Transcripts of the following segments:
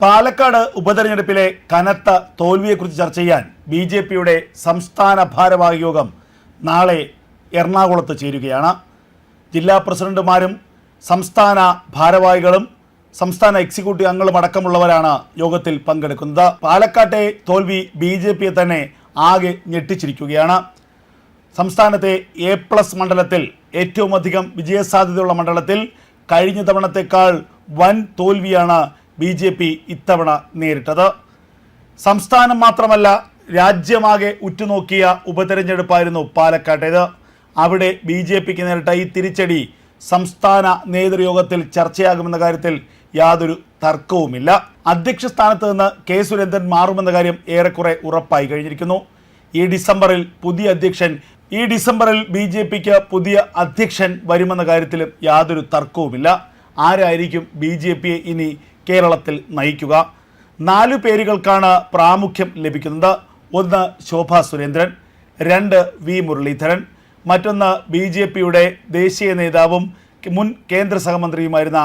പാലക്കാട് ഉപതെരഞ്ഞെടുപ്പിലെ കനത്ത തോൽവിയെക്കുറിച്ച് ചർച്ച ചെയ്യാൻ ബി ജെ പിയുടെ സംസ്ഥാന ഭാരവാഹി യോഗം നാളെ എറണാകുളത്ത് ചേരുകയാണ്. ജില്ലാ പ്രസിഡന്റുമാരും സംസ്ഥാന ഭാരവാഹികളും സംസ്ഥാന എക്സിക്യൂട്ടീവ് അംഗങ്ങളും അടക്കമുള്ളവരാണ് യോഗത്തിൽ പങ്കെടുക്കുന്നത്. പാലക്കാട്ടെ തോൽവി ബി ജെ പിയെ തന്നെ ആകെ ഞെട്ടിച്ചിരിക്കുകയാണ്. സംസ്ഥാനത്തെ എ പ്ലസ് മണ്ഡലത്തിൽ ഏറ്റവും അധികം വിജയസാധ്യതയുള്ള മണ്ഡലത്തിൽ കഴിഞ്ഞ തവണത്തേക്കാൾ വൻ തോൽവിയാണ് ബി ജെ പി ഇത്തവണ നേരിട്ടത്. സംസ്ഥാനം മാത്രമല്ല രാജ്യമാകെ ഉറ്റുനോക്കിയ ഉപതെരഞ്ഞെടുപ്പായിരുന്നു പാലക്കാട്ടേത് അവിടെ ബി ജെ പിക്ക് നേരിട്ട ഈ തിരിച്ചടി സംസ്ഥാന നേതൃയോഗത്തിൽ ചർച്ചയാകുമെന്ന കാര്യത്തിൽ യാതൊരു തർക്കവുമില്ല. അധ്യക്ഷ സ്ഥാനത്ത് നിന്ന് കെ സുരേന്ദ്രൻ മാറുമെന്ന കാര്യം ഏറെക്കുറെ ഉറപ്പായി കഴിഞ്ഞിരിക്കുന്നു. ഈ ഡിസംബറിൽ പുതിയ അധ്യക്ഷൻ ഈ ഡിസംബറിൽ ബി ജെ പിക്ക് പുതിയ അധ്യക്ഷൻ വരുമെന്ന കാര്യത്തിലും യാതൊരു തർക്കവുമില്ല. ആരായിരിക്കും ബി ജെ പിയെ ഇനി കേരളത്തിൽ നയിക്കുക. നാലു പേരുകൾക്കാണ് പ്രാമുഖ്യം ലഭിക്കുന്നത്. ഒന്ന് ശോഭാ സുരേന്ദ്രൻ രണ്ട് വി മുരളീധരൻ മറ്റൊന്ന് ബി ജെ പിയുടെ ദേശീയ നേതാവും മുൻ കേന്ദ്ര സഹമന്ത്രിയുമായിരുന്ന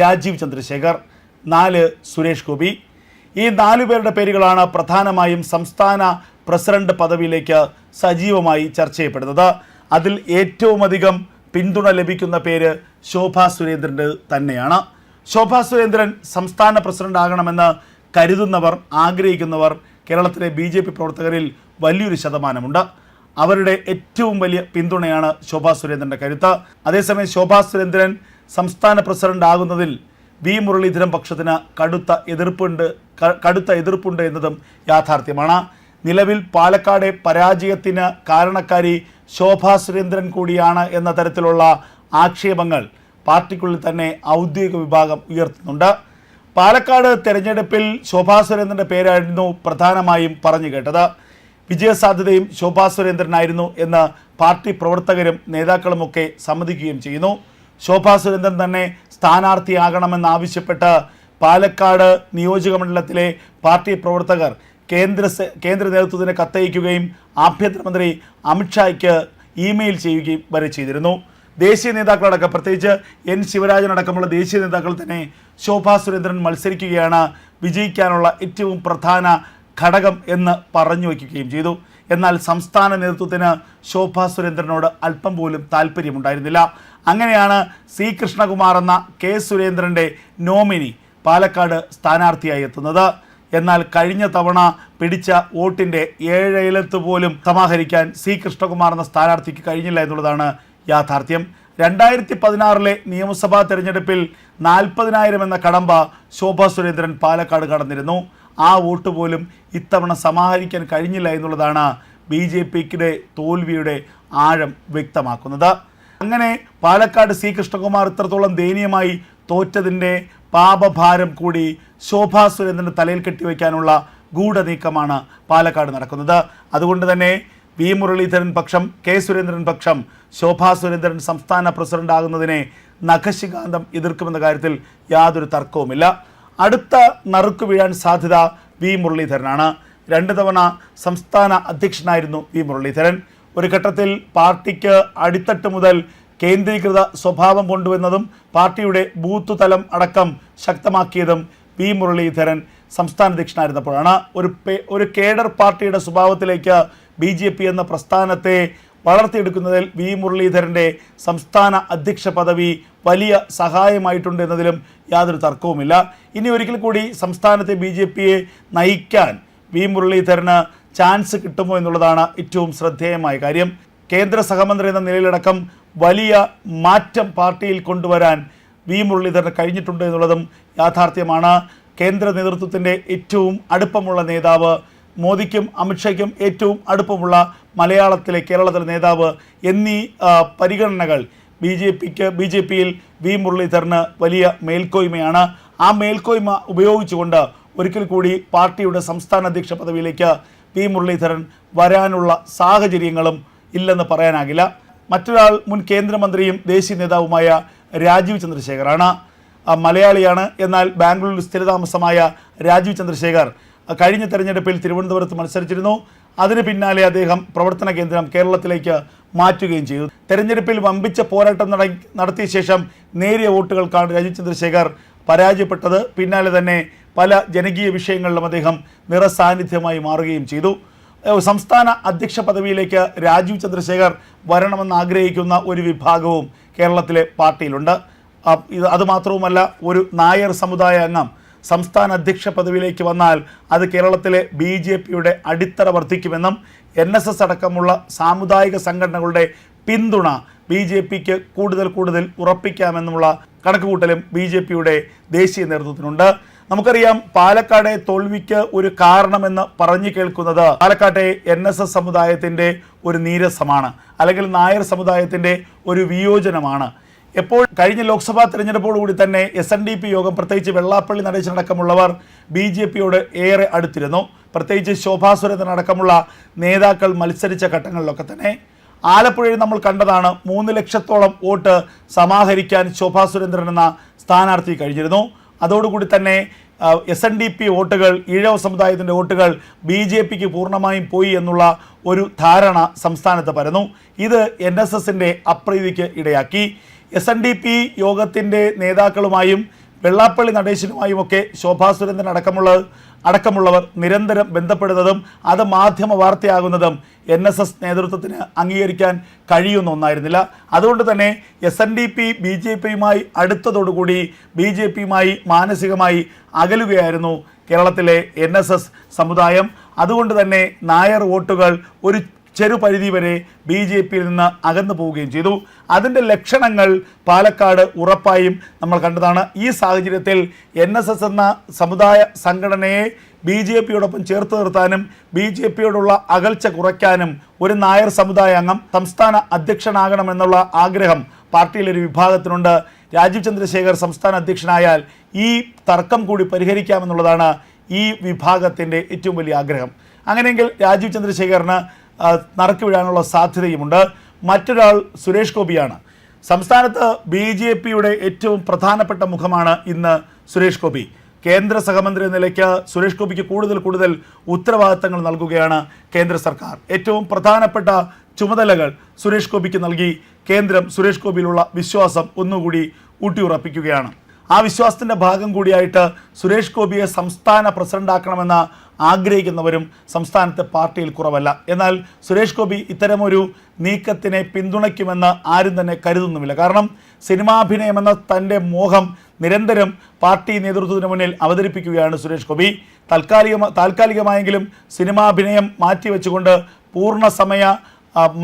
രാജീവ് ചന്ദ്രശേഖർ നാല് സുരേഷ് ഗോപി. ഈ നാലു പേരുടെ പേരുകളാണ് പ്രധാനമായും സംസ്ഥാന പ്രസിഡന്റ് പദവിയിലേക്ക് സജീവമായി ചർച്ച ചെയ്യപ്പെടുന്നത്. അതിൽ ഏറ്റവും അധികം പിന്തുണ ലഭിക്കുന്ന പേര് ശോഭാ സുരേന്ദ്രന്റെ തന്നെയാണ്. ശോഭാ സുരേന്ദ്രൻ സംസ്ഥാന പ്രസിഡന്റ് ആകണമെന്ന് കരുതുന്നവർ ആഗ്രഹിക്കുന്നവർ കേരളത്തിലെ ബി ജെ പി പ്രവർത്തകരിൽ വലിയൊരു ശതമാനമുണ്ട്. അവരുടെ ഏറ്റവും വലിയ പിന്തുണയാണ് ശോഭാ സുരേന്ദ്രന്റെ കരുത്ത്. അതേസമയം ശോഭാ സുരേന്ദ്രൻ സംസ്ഥാന പ്രസിഡന്റ് ആകുന്നതിൽ വി മുരളീധരൻ പക്ഷത്തിന് കടുത്ത എതിർപ്പുണ്ട് കടുത്ത എതിർപ്പുണ്ട് എന്നതും യാഥാർത്ഥ്യമാണ്. നിലവിൽ പാലക്കാട് പരാജയത്തിന് കാരണക്കാരി ശോഭാ സുരേന്ദ്രൻ കൂടിയാണ് എന്ന തരത്തിലുള്ള ആക്ഷേപങ്ങൾ പാർട്ടിക്കുള്ളിൽ തന്നെ ഔദ്യോഗിക വിഭാഗം ഉയർത്തുന്നുണ്ട്. പാലക്കാട് തെരഞ്ഞെടുപ്പിൽ ശോഭാ സുരേന്ദ്രന്റെ പേരായിരുന്നു പ്രധാനമായും പറഞ്ഞു കേട്ടത്. വിജയസാധ്യതയും ശോഭാ സുരേന്ദ്രനായിരുന്നു എന്ന് പാർട്ടി പ്രവർത്തകരും നേതാക്കളുമൊക്കെ സമ്മതിക്കുകയും ചെയ്യുന്നു. ശോഭാ സുരേന്ദ്രൻ തന്നെ സ്ഥാനാർത്ഥിയാകണമെന്നാവശ്യപ്പെട്ട് പാലക്കാട് നിയോജകമണ്ഡലത്തിലെ പാർട്ടി പ്രവർത്തകർ കേന്ദ്ര കേന്ദ്ര നേതൃത്വത്തിന് കത്തയക്കുകയും ആഭ്യന്തരമന്ത്രി അമിത്ഷായ്ക്ക് ഇമെയിൽ ചെയ്യുകയും വരെ ചെയ്തിരുന്നു. ദേശീയ നേതാക്കളടക്കം പ്രത്യേകിച്ച് എൻ ശിവരാജൻ അടക്കമുള്ള ദേശീയ നേതാക്കൾ തന്നെ ശോഭാ സുരേന്ദ്രൻ മത്സരിക്കുകയാണ് വിജയിക്കാനുള്ള ഏറ്റവും പ്രധാന ഘടകം എന്ന് പറഞ്ഞു വയ്ക്കുകയും ചെയ്തു. എന്നാൽ സംസ്ഥാന നേതൃത്വത്തിന് ശോഭാ സുരേന്ദ്രനോട് അല്പം പോലും താല്പര്യമുണ്ടായിരുന്നില്ല അങ്ങനെയാണ് സി കൃഷ്ണകുമാർ എന്ന കെ സുരേന്ദ്രന്റെ നോമിനി പാലക്കാട് സ്ഥാനാർത്ഥിയായി എത്തുന്നത്. എന്നാൽ കഴിഞ്ഞ തവണ പിടിച്ച വോട്ടിന്റെ ഏഴയിലത്ത് പോലും സമാഹരിക്കാൻ സി കൃഷ്ണകുമാർ എന്ന സ്ഥാനാർത്ഥിക്ക് കഴിഞ്ഞില്ല എന്നുള്ളതാണ് യാഥാർത്ഥ്യം. രണ്ടായിരത്തി പതിനാറിലെ നിയമസഭാ തെരഞ്ഞെടുപ്പിൽ നാൽപ്പതിനായിരം എന്ന കടമ്പ ശോഭാ സുരേന്ദ്രൻ പാലക്കാട് കടന്നിരുന്നു. ആ വോട്ട് പോലും ഇത്തവണ സമാഹരിക്കാൻ കഴിഞ്ഞില്ല എന്നുള്ളതാണ് ബി ജെ പിക്കിടെ തോൽവിയുടെ ആഴം വ്യക്തമാക്കുന്നത്. അങ്ങനെ പാലക്കാട് സി കൃഷ്ണകുമാർ ഇത്രത്തോളം ദയനീയമായി തോറ്റതിന്റെ പാപഭാരം കൂടി ശോഭാ സുരേന്ദ്രന്റെ തലയിൽ കെട്ടിവെക്കാനുള്ള ഗൂഢനീക്കമാണ് പാലക്കാട് നടക്കുന്നത്. അതുകൊണ്ട് തന്നെ വി മുരളീധരൻ പക്ഷം കെ സുരേന്ദ്രൻ പക്ഷം ശോഭാ സുരേന്ദ്രൻ സംസ്ഥാന പ്രസിഡന്റ് ആകുന്നതിനെ നഖശികാന്തം എതിർക്കുമെന്ന കാര്യത്തിൽ യാതൊരു തർക്കവുമില്ല. അടുത്ത നറുക്ക് വീഴാൻ സാധ്യത വി മുരളീധരനാണ്. രണ്ട് തവണ സംസ്ഥാന അധ്യക്ഷനായിരുന്നു വി മുരളീധരൻ. ഒരു ഘട്ടത്തിൽ പാർട്ടിക്ക് അടിത്തട്ട് മുതൽ കേന്ദ്രീകൃത സ്വഭാവം കൊണ്ടുവന്നതും പാർട്ടിയുടെ ബൂത്ത് തലം അടക്കം ശക്തമാക്കിയതും വി മുരളീധരൻ സംസ്ഥാന അധ്യക്ഷനായിരുന്നപ്പോഴാണ്. ഒരു ഒരു കേഡർ പാർട്ടിയുടെ സ്വഭാവത്തിലേക്ക് ബി ജെ പി എന്ന പ്രസ്ഥാനത്തെ വളർത്തിയെടുക്കുന്നതിൽ വി മുരളീധരന്റെ സംസ്ഥാന അധ്യക്ഷ പദവി വലിയ സഹായമായിട്ടുണ്ട് എന്നതിലും യാതൊരു തർക്കവുമില്ല. ഇനി ഒരിക്കൽ കൂടി സംസ്ഥാനത്തെ ബി ജെ പിയെ നയിക്കാൻ വി മുരളീധരന് ചാൻസ് കിട്ടുമോ എന്നുള്ളതാണ് ഏറ്റവും ശ്രദ്ധേയമായ കാര്യം. കേന്ദ്ര സഹമന്ത്രി എന്ന നിലയിലടക്കം വലിയ മാറ്റം പാർട്ടിയിൽ കൊണ്ടുവരാൻ വി മുരളീധരന് കഴിഞ്ഞിട്ടുണ്ട് എന്നുള്ളതും യാഥാർത്ഥ്യമാണ്. കേന്ദ്ര നേതൃത്വത്തിന്റെ ഏറ്റവും അടുപ്പമുള്ള നേതാവ് മോദിക്കും അമിത്ഷയ്ക്കും ഏറ്റവും അടുപ്പമുള്ള മലയാളത്തിലെ കേരളത്തിലെ നേതാവ് എന്നീ പരിഗണനകൾ ബി ജെ പിക്ക് ബി ജെ പിയിൽ വി മുരളീധരന് വലിയ മേൽക്കോയ്മയാണ്. ആ മേൽക്കോയ്മ ഉപയോഗിച്ചുകൊണ്ട് ഒരിക്കൽ കൂടി പാർട്ടിയുടെ സംസ്ഥാന അധ്യക്ഷ പദവിയിലേക്ക് വി മുരളീധരൻ വരാനുള്ള സാഹചര്യങ്ങളും ഇല്ലെന്ന് പറയാനാകില്ല. മറ്റൊരാൾ മുൻ കേന്ദ്രമന്ത്രിയും ദേശീയ നേതാവുമായ രാജീവ് ചന്ദ്രശേഖറാണ് മലയാളിയാണ്. എന്നാൽ ബാംഗ്ലൂരിൽ സ്ഥിരതാമസമായ രാജീവ് ചന്ദ്രശേഖർ കഴിഞ്ഞ തെരഞ്ഞെടുപ്പിൽ തിരുവനന്തപുരത്ത് മത്സരിച്ചിരുന്നു. അതിന് പിന്നാലെ അദ്ദേഹം പ്രവർത്തന കേന്ദ്രം കേരളത്തിലേക്ക് മാറ്റുകയും ചെയ്തു. തെരഞ്ഞെടുപ്പിൽ വമ്പിച്ച പോരാട്ടം നട- നടത്തിയ ശേഷം നേരിയ വോട്ടുകൾക്കാണ് രാജീവ് ചന്ദ്രശേഖർ പരാജയപ്പെട്ടത്. പിന്നാലെ തന്നെ പല ജനകീയ വിഷയങ്ങളിലും അദ്ദേഹം നിറസാന്നിധ്യമായി മാറുകയും ചെയ്തു. സംസ്ഥാന അധ്യക്ഷ പദവിയിലേക്ക് രാജീവ് ചന്ദ്രശേഖർ വരണമെന്ന് ആഗ്രഹിക്കുന്ന ഒരു വിഭാഗവും കേരളത്തിലെ പാർട്ടിയിലുണ്ട്. ഇത് അതുമാത്രവുമല്ല ഒരു നായർ സമുദായ അംഗം സംസ്ഥാന അധ്യക്ഷ പദവിയിലേക്ക് വന്നാൽ അത് കേരളത്തിലെ ബി ജെ പിയുടെ അടിത്തറ വർദ്ധിക്കുമെന്നും എൻ എസ് എസ് അടക്കമുള്ള സാമുദായിക സംഘടനകളുടെ പിന്തുണ ബി ജെ പിക്ക് കൂടുതൽ കൂടുതൽ ഉറപ്പിക്കാമെന്നുള്ള കണക്കുകൂട്ടലും ബി ജെ പിയുടെ ദേശീയ നേതൃത്വത്തിനുണ്ട്. നമുക്കറിയാം പാലക്കാടെ തോൽവിക്ക് ഒരു കാരണമെന്ന് പറഞ്ഞു കേൾക്കുന്നത് പാലക്കാട്ടെ എൻ എസ് എസ് സമുദായത്തിന്റെ ഒരു നീരസമാണ് അല്ലെങ്കിൽ നായർ സമുദായത്തിന്റെ ഒരു വിയോജനമാണ്. എപ്പോൾ കഴിഞ്ഞ ലോക്സഭാ തെരഞ്ഞെടുപ്പോടുകൂടി തന്നെ എസ് എൻ ഡി പി യോഗം പ്രത്യേകിച്ച് വെള്ളാപ്പള്ളി നടേശനടക്കമുള്ളവർ ബി ജെ പിയോട് ഏറെ അടുത്തിരുന്നു. പ്രത്യേകിച്ച് ശോഭാ നേതാക്കൾ മത്സരിച്ച ഘട്ടങ്ങളിലൊക്കെ തന്നെ. ആലപ്പുഴയിൽ നമ്മൾ കണ്ടതാണ് മൂന്ന് ലക്ഷത്തോളം വോട്ട് സമാഹരിക്കാൻ ശോഭാ സുരേന്ദ്രൻ എന്ന സ്ഥാനാർത്ഥി കഴിഞ്ഞിരുന്നു. അതോടുകൂടി തന്നെ എസ് എൻ ഡി പി വോട്ടുകൾ ഈഴവ സമുദായത്തിന്റെ വോട്ടുകൾ ബി ജെ പിക്ക് പൂർണമായും പോയി എന്നുള്ള ഒരു ധാരണ സംസ്ഥാനത്ത് പരന്നു. ഇത് എൻ എസ് എസിന്റെ അപ്രീതിക്ക് ഇടയാക്കി. എസ് എൻ ഡി പി യോഗത്തിന്റെ നേതാക്കളുമായും വെള്ളാപ്പള്ളി നടേശനുമായും ഒക്കെ ശോഭാ സുരേന്ദ്രൻ അടക്കമുള്ള അടക്കമുള്ളവർ നിരന്തരം ബന്ധപ്പെടുന്നതും അത് മാധ്യമ വാർത്തയാകുന്നതും എൻ എസ് എസ് നേതൃത്വത്തിന് അംഗീകരിക്കാൻ കഴിയുന്ന ഒന്നായിരുന്നില്ല. അതുകൊണ്ട് തന്നെ S N D P B J പിയുമായി അടുത്തതോടുകൂടി ബി ജെ പിയുമായി മാനസികമായി അകലുകയായിരുന്നു കേരളത്തിലെ എൻ എസ് എസ് സമുദായം. അതുകൊണ്ട് തന്നെ നായർ വോട്ടുകൾ ഒരു ചെറുപരിധി വരെ ബി ജെ പിയിൽ നിന്ന് അകന്നു പോവുകയും ചെയ്തു. അതിന്റെ ലക്ഷണങ്ങൾ പാലക്കാട് ഉറപ്പായും നമ്മൾ കണ്ടതാണ്. ഈ സാഹചര്യത്തിൽ എൻ എസ് എസ് എന്ന സമുദായ സംഘടനയെ ബി ജെ പിയോടൊപ്പം ചേർത്ത് നിർത്താനും ബി ജെ പിയോടുള്ള അകൽച്ച കുറയ്ക്കാനും ഒരു നായർ സമുദായ അംഗം സംസ്ഥാന അധ്യക്ഷനാകണമെന്നുള്ള ആഗ്രഹം പാർട്ടിയിലൊരു വിഭാഗത്തിനുണ്ട്. രാജീവ് ചന്ദ്രശേഖർ സംസ്ഥാന അധ്യക്ഷനായാൽ ഈ തർക്കം കൂടി പരിഹരിക്കാമെന്നുള്ളതാണ് ഈ വിഭാഗത്തിന്റെ ഏറ്റവും വലിയ ആഗ്രഹം. അങ്ങനെയെങ്കിൽ രാജീവ് ചന്ദ്രശേഖറിന് നറുക്ക് വീഴാനുള്ള സാധ്യതയുമുണ്ട്. മറ്റൊരാൾ സുരേഷ് ഗോപിയാണ്. സംസ്ഥാനത്ത് ബി ജെ പിയുടെ ഏറ്റവും പ്രധാനപ്പെട്ട മുഖമാണ് ഇന്ന് സുരേഷ് ഗോപി. കേന്ദ്ര സഹമന്ത്രി എന്ന നിലയ്ക്ക് സുരേഷ് ഗോപിക്ക് കൂടുതൽ കൂടുതൽ ഉത്തരവാദിത്തങ്ങൾ നൽകുകയാണ് കേന്ദ്ര സർക്കാർ. ഏറ്റവും പ്രധാനപ്പെട്ട ചുമതലകൾ സുരേഷ് ഗോപിക്ക് നൽകി കേന്ദ്രം സുരേഷ് ഗോപിയിലുള്ള വിശ്വാസം ഒന്നുകൂടി ഊട്ടിയുറപ്പിക്കുകയാണ്. ആ വിശ്വാസത്തിന്റെ ഭാഗം കൂടിയായിട്ട് സുരേഷ് ഗോപിയെ സംസ്ഥാന പ്രസിഡന്റാക്കണമെന്ന് ആഗ്രഹിക്കുന്നവരും സംസ്ഥാനത്തെ പാർട്ടിയിൽ കുറവല്ല. എന്നാൽ സുരേഷ് ഗോപി ഇത്തരമൊരു നീക്കത്തിനെ പിന്തുണയ്ക്കുമെന്ന് ആരും തന്നെ കരുതുന്നുമില്ല. കാരണം സിനിമാഭിനയമെന്ന തന്റെ മോഹം നിരന്തരം പാർട്ടി നേതൃത്വത്തിന് മുന്നിൽ അവതരിപ്പിക്കുകയാണ് സുരേഷ് ഗോപി. താൽക്കാലിക താൽക്കാലികമായെങ്കിലും സിനിമാഭിനയം മാറ്റിവെച്ചുകൊണ്ട് പൂർണ സമയ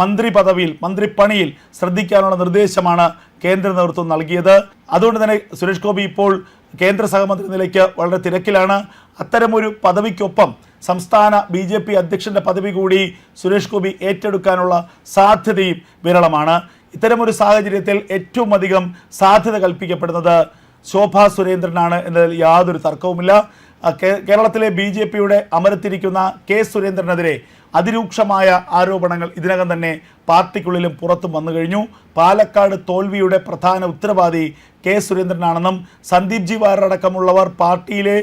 മന്ത്രി പദവിയിൽ മന്ത്രിപ്പണിയിൽ ശ്രദ്ധിക്കാനുള്ള നിർദ്ദേശമാണ് കേന്ദ്ര നേതൃത്വം നൽകിയത്. അതുകൊണ്ട് തന്നെ സുരേഷ് ഗോപി ഇപ്പോൾ കേന്ദ്ര സഹമന്ത്രി നിലയ്ക്ക് വളരെ തിരക്കിലാണ്. അത്തരമൊരു പദവിക്കൊപ്പം സംസ്ഥാന ബി ജെ പി അധ്യക്ഷന്റെ പദവി കൂടി സുരേഷ് ഗോപി ഏറ്റെടുക്കാനുള്ള സാധ്യതയും വിരളമാണ്. ഇത്തരമൊരു സാഹചര്യത്തിൽ ഏറ്റവും അധികം സാധ്യത കൽപ്പിക്കപ്പെടുന്നത് ശോഭാ സുരേന്ദ്രനാണ് എന്നതിൽ യാതൊരു തർക്കവുമില്ല. കേരളത്തിലെ ബി ജെ പിയുടെ അമരത്തിരിക്കുന്ന കെ സുരേന്ദ്രനെതിരെ അതിരൂക്ഷമായ ആരോപണങ്ങൾ ഇതിനകം തന്നെ പാർട്ടിക്കുള്ളിലും പുറത്തും വന്നു കഴിഞ്ഞു. പാലക്കാട് തോൽവിയുടെ പ്രധാന ഉത്തരവാദി കെ സുരേന്ദ്രനാണെന്നും സന്ദീപ് ജി വാരടക്കമുള്ളവർ പാർട്ടിയിലെ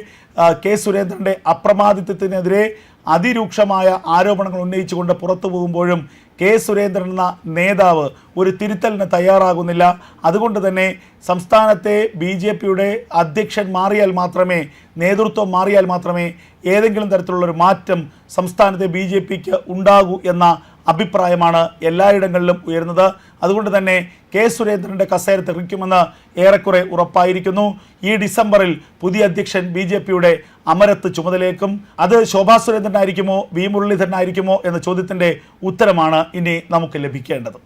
കെ സുരേന്ദ്രന്റെ അപ്രമാദിത്വത്തിനെതിരെ അതിരൂക്ഷമായ ആരോപണങ്ങൾ ഉന്നയിച്ചുകൊണ്ട് പുറത്തു പോകുമ്പോഴും കെ സുരേന്ദ്രൻ എന്ന നേതാവ് ഒരു തിരുത്തലിന് തയ്യാറാകുന്നില്ല. അതുകൊണ്ട് തന്നെ സംസ്ഥാനത്തെ ബി ജെ പിയുടെ അധ്യക്ഷൻ മാറിയാൽ മാത്രമേ നേതൃത്വം മാറിയാൽ മാത്രമേ ഏതെങ്കിലും തരത്തിലുള്ളൊരു മാറ്റം സംസ്ഥാനത്തെ ബി ജെ പിക്ക് ഉണ്ടാകൂ എന്ന അഭിപ്രായമാണ് എല്ലായിടങ്ങളിലും ഉയരുന്നത്. അതുകൊണ്ട് തന്നെ കെ സുരേന്ദ്രന്റെ കസേര തെറിക്കുമെന്ന് ഏറെക്കുറെ ഉറപ്പായിരിക്കുന്നു. ഈ ഡിസംബറിൽ പുതിയ അധ്യക്ഷൻ ബി ജെ പിയുടെ അമരത്ത് ചുമതലയേക്കും അത് ശോഭാ സുരേന്ദ്രനായിരിക്കുമോ വി മുരളീധരനായിരിക്കുമോ എന്ന ചോദ്യത്തിന്റെ ഉത്തരമാണ് ഇനി നമുക്ക് ലഭിക്കേണ്ടത്.